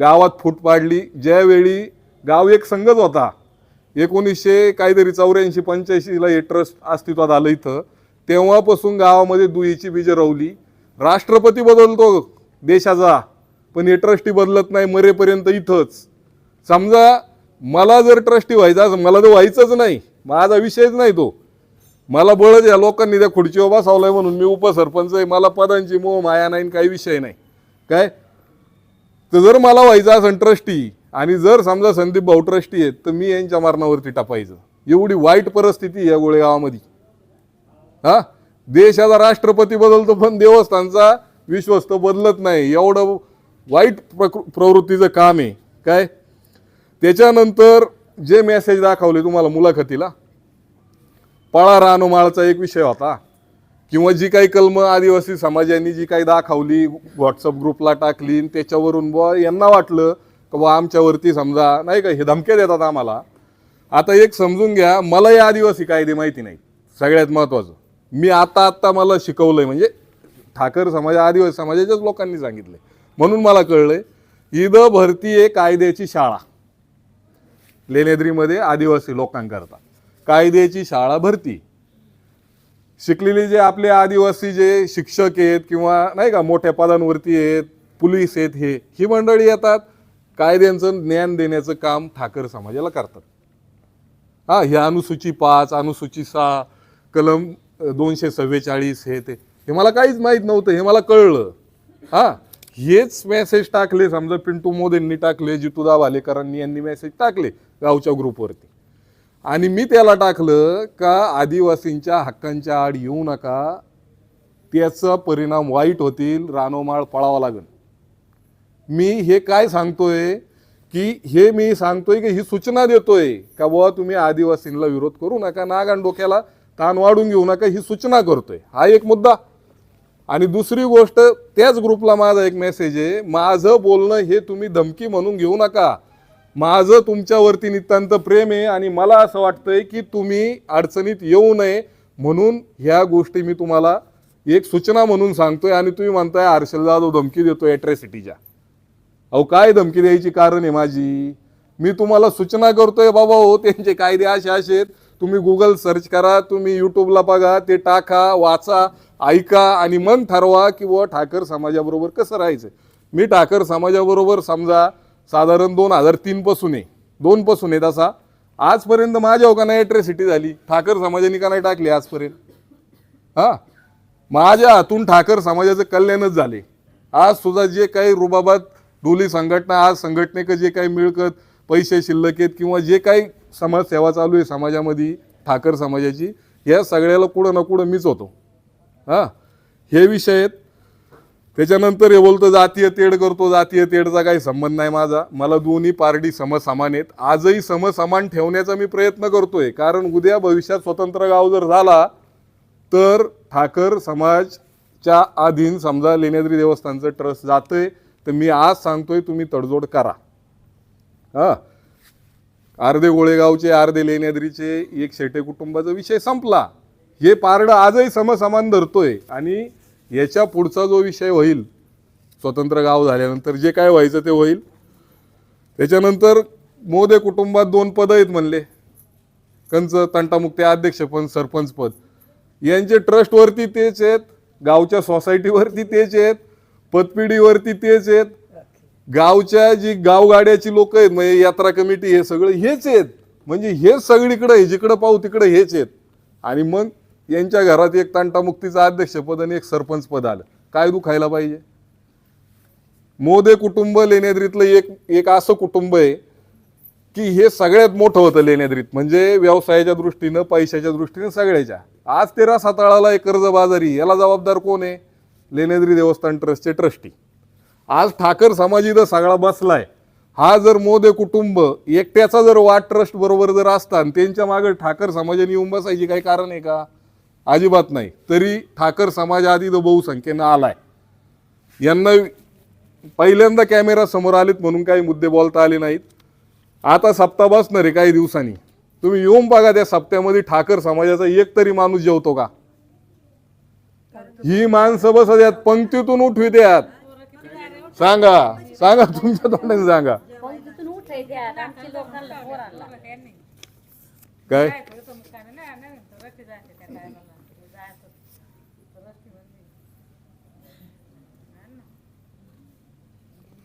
गावात फूट पाडली. ज्यावेळी गाव एक संघच होता. एकोणीसशे काहीतरी चौऱ्याऐंशी पंच्याऐंशीला हे ट्रस्ट अस्तित्वात आलं इथं. तेव्हापासून गावामध्ये दुईची बीजं रवली राष्ट्रपती बदलतो देशाचा पण हे ट्रस्टी बदलत नाही मरेपर्यंत इथंच. समजा मला जर ट्रस्टी व्हायचा असं मला तर व्हायचंच नाही. माझा विषयच नाही तो. मला बळच या लोकांनी त्या खुर्चीवर आहे म्हणून मी उपसरपंच आहे. मला पदांची मोह माया नाही काही विषय नाही. काय? तर जर मला व्हायचं असेल ट्रस्टी आणि जर समजा संदीप भाऊ ट्रस्टी आहेत तर मी यांच्या मारणावरती टापायचं. एवढी वाईट परिस्थिती या गोळेगावामध्ये. हा? देशाचा राष्ट्रपती बदलतो पण देवस्थानचा विश्वस्त बदलत नाही. एवढं वाईट प्रकृ प्रवृत्तीचं काम आहे. काय? त्याच्यानंतर जे मेसेज दाखवले तुम्हाला मुलाखतीला पळा रानोमाळचा एक विषय होता. किंवा जी काही कलम आदिवासी समाजांनी जी काही दाखवली व्हॉट्सअप ग्रुपला टाकली आणि त्याच्यावरून बुवा यांना वाटलं की बुवा आमच्यावरती समजा नाही का हे धमक्या देतात आम्हाला. आता एक समजून घ्या मला या आदिवासी कायदे माहिती नाही सगळ्यात महत्त्वाचं मी आता आत्ता मला शिकवलंय म्हणजे ठाकर समाज आदिवासी समाजाच्याच लोकांनी सांगितलंय. म्हणून मला कळलं ईद भरती आहे कायद्याची शाळा. लेनेद्रीमध्ये आदिवासी लोकांकरता. कायद्याची शाळा भरती. शिकलेले जे आपले आदिवासी जे शिक्षक आहेत किंवा नाही का मोठ्या पदांवरती आहेत पोलीस आहेत हे ही मंडळी येतात कायद्यांचं ज्ञान देण्याचं काम ठाकर समाजाला करतात. हा हे अनुसूची पाच अनुसूची सहा कलम दोनशे सव्वेचाळीस हे ते. हे मला काहीच माहीत नव्हतं हे मला कळलं. हा हेच मेसेज टाकले समजा पिंटू मोदींनी टाकले जितुदा भालेकरांनी यांनी मेसेज टाकले गावच्या ग्रुपवरती आणि मी त्याला टाकलं का आदिवासींच्या हक्कांच्या आड येऊ नका. त्याचा परिणाम वाईट होतील रानोमाळ पळावा लागेल. मी हे काय सांगतोय की हे मी सांगतोय की ही सूचना देतोय का बुवा तुम्ही आदिवासींना विरोध करू नका नाग आणि डोक्याला ताण वाढून घेऊ नका ही सूचना करतोय. हा एक मुद्दा. आणि दुसरी गोष्ट त्याच ग्रुपला माझा एक मेसेज आहे माझं बोलणं हे तुम्ही धमकी म्हणून घेऊ नका. माझं तुमच्यावरती नितांत प्रेम आहे आणि मला असं वाटतंय की तुम्ही अडचणीत येऊ नये म्हणून ह्या गोष्टी मी तुम्हाला एक सूचना म्हणून सांगतोय आणि तुम्ही म्हणताय आरशल जाधव धमकी देतोय अॅट्रॅसिटीच्या अहो काय धमकी द्यायची कारण आहे माझी? मी तुम्हाला सूचना करतोय बाबा हो त्यांचे कायदे असे असे आहेत. तुम्ही गुगल सर्च करा तुम्ही यूट्यूबला बघा ते टाका वाचा ऐका आणि मन ठरवा की बुवा ठाकर समाजाबरोबर कसं राहायचं? मी ठाकर समाजाबरोबर समजा साधारण दोन हजार तीनपासून आहे. दोनपासून आहे तसा आजपर्यंत माझ्या ओकांना ॲट्रॅसिटी झाली. ठाकर समाजाने का नाही टाकली आजपर्यंत? हां? माझ्या हातून ठाकर समाजाचं कल्याणच झाले. आज सुद्धा जे काही रुबाबात डोली संघटना आज संघटनेक जे काही मिळकत पैसे शिल्लक आहेत किंवा जे काही समाजसेवा चालू आहे समाजामध्ये ठाकर समाजाची या सगळ्याला कुठं ना कुठं मीच होतो. हां? हे विषय आहेत. त्याच्यानंतर हे बोलतो जातीय तेढ करतो जातीय तेढचा काही संबंध नाही माझा. मला दोन्ही पार्टी समसमान आहेत. आजही समसमान ठेवण्याचा मी प्रयत्न करतोय. कारण उद्या भविष्यात स्वतंत्र गाव जर झाला तर ठाकर समाजच्या अधीन समजा लेण्याद्री देवस्थानचं ट्रस्ट जातंय तर मी आज सांगतोय तुम्ही तडजोड करा. हा. अर्धे गोळेगावचे अर्धे लेण्याद्रीचे एक शेटे कुटुंबाचा विषय संपला. हे पारडं आजही समसमान धरतोय. आणि याच्या पुढचा जो विषय होईल स्वतंत्र गाव झाल्यानंतर जे काय व्हायचं ते होईल. त्याच्यानंतर मोदे कुटुंबात दोन पदं आहेत म्हणले. कंच तंटामुक्ती अध्यक्षपद सरपंच पद. यांचे ट्रस्टवरती तेच आहेत गावच्या सोसायटीवरती तेच आहेत पतपिढीवरती तेच आहेत. गावच्या जी गावगाड्याची लोक आहेत म्हणजे यात्रा कमिटी हे सगळं हेच आहेत. म्हणजे हे सगळीकडे आहे जिकडं पाहू तिकडे हेच आहेत. आणि मग यांच्या घरात एक तांटामुक्तीचं अध्यक्षपद आणि एक सरपंच पद आलं. काय दुखायला पाहिजे? मोदे कुटुंब लेण्याद्रीतलं एक एक असं कुटुंब आहे की हे सगळ्यात मोठं होतं लेण्याद्रीत. म्हणजे व्यवसायाच्या दृष्टीनं पैशाच्या दृष्टीनं सगळ्याच्या. आज तेरा साताळाला एक कर्जबाजारी याला जबाबदार कोण आहे? लेण्याद्री देवस्थान ट्रस्टचे ट्रस्टी. आज ठाकर समाज इथं सगळा बसलाय. हा जर मोदे कुटुंब एकट्याचा जर वाट ट्रस्ट बरोबर जर असता आणि त्यांच्या मागे ठाकर समाजाने येऊन बसायची काही कारण आहे का? अजिबात नाही. तरी ठाकर समाज आधी तो बहुसंख्येनं आलाय. यांना पहिल्यांदा कॅमेरा समोर आलेत म्हणून काही मुद्दे बोलता आले नाहीत. आता सप्ताह बसणार आहे काही दिवसांनी. तुम्ही येऊन बघा त्या सप्त्यामध्ये ठाकर समाजाचा एक तरी माणूस जेवतो का? ही माणसं बसत यात पंक्तीतून उठवी द्यात. सांगा सांगा तुमच्या तोंडाने सांगा. काय?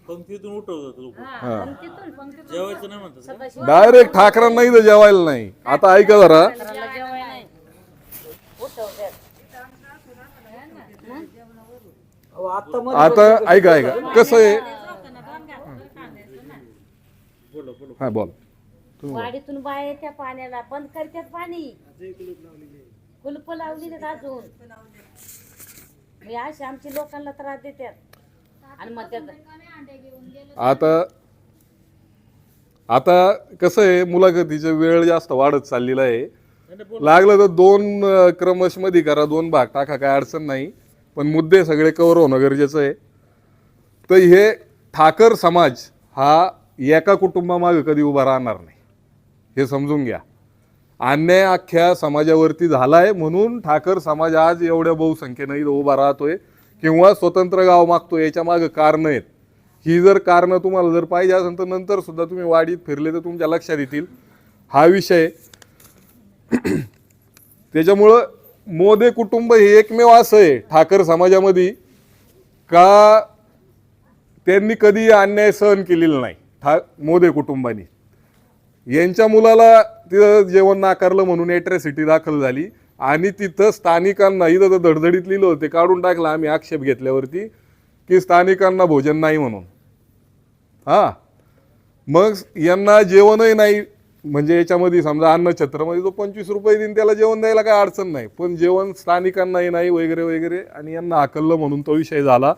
पंक्तीतून उठवतात लोक. हा. जेवायचं नाही म्हणतात सदाशिव डायरेक्ट ठाकरांना इथं जेवायला नाही. आता ऐका जरा. नाही उठवत्यात आता ऐका ऐका. कसं आहे? बोला बोला. हा बोल. वाडीतून बाहेर त्या पाण्याला. बंद करतात पाणी. कुलप लावली नाहीत अजून. हे असे आमची लोकांना त्रास देतात. आणि आता आता कसं आहे मुलाखतीचा वेळ जास्त वाढत चाललेला आहे. लागलं तर दोन क्रमशमध्ये करा दोन भाग टाका काय अडचण नाही. पण मुद्दे सगळे कव्हर होणं गरजेचं आहे. तर हे ठाकर समाज हा एका कुटुंबामागे कधी उभा राहणार नाही. हे समजून घ्या. अन्याय अख्ख्या समाजावरती झालाय म्हणून ठाकर समाज आज एवढ्या बहुसंख्येनं इथं उभा राहतोय. किंवा स्वतंत्र गाव मागतो याच्या मागं कारणं आहेत. ही जर कारणं तुम्हाला जर पाहिजे असेल तर नंतर सुद्धा तुम्ही वाडीत फिरले तर तुमच्या लक्षात येतील. हा विषय त्याच्यामुळं मोदे कुटुंब हे एकमेव असं आहे ठाकर समाजामध्ये का त्यांनी कधी अन्याय सहन केलेला नाही ठा मोदे कुटुंबानी. यांच्या मुलाला तिथं जेवण नाकारलं म्हणून एट्रॅसिटी दाखल झाली. आणि तिथं स्थानिकांना इथं तर धडधडीत लिहिलं होते काढून टाकलं आम्ही आक्षेप घेतल्यावरती की स्थानिकांना भोजन नाही म्हणून. हा. मग यांना जेवणही नाही म्हणजे याच्यामध्ये समजा अन्न छत्रमध्ये तो पंचवीस रुपये देईन त्याला जेवण द्यायला काय अडचण नाही. पण जेवण स्थानिकांनाही नाही वगैरे वगैरे आणि यांना आकललं म्हणून तो विषय झाला.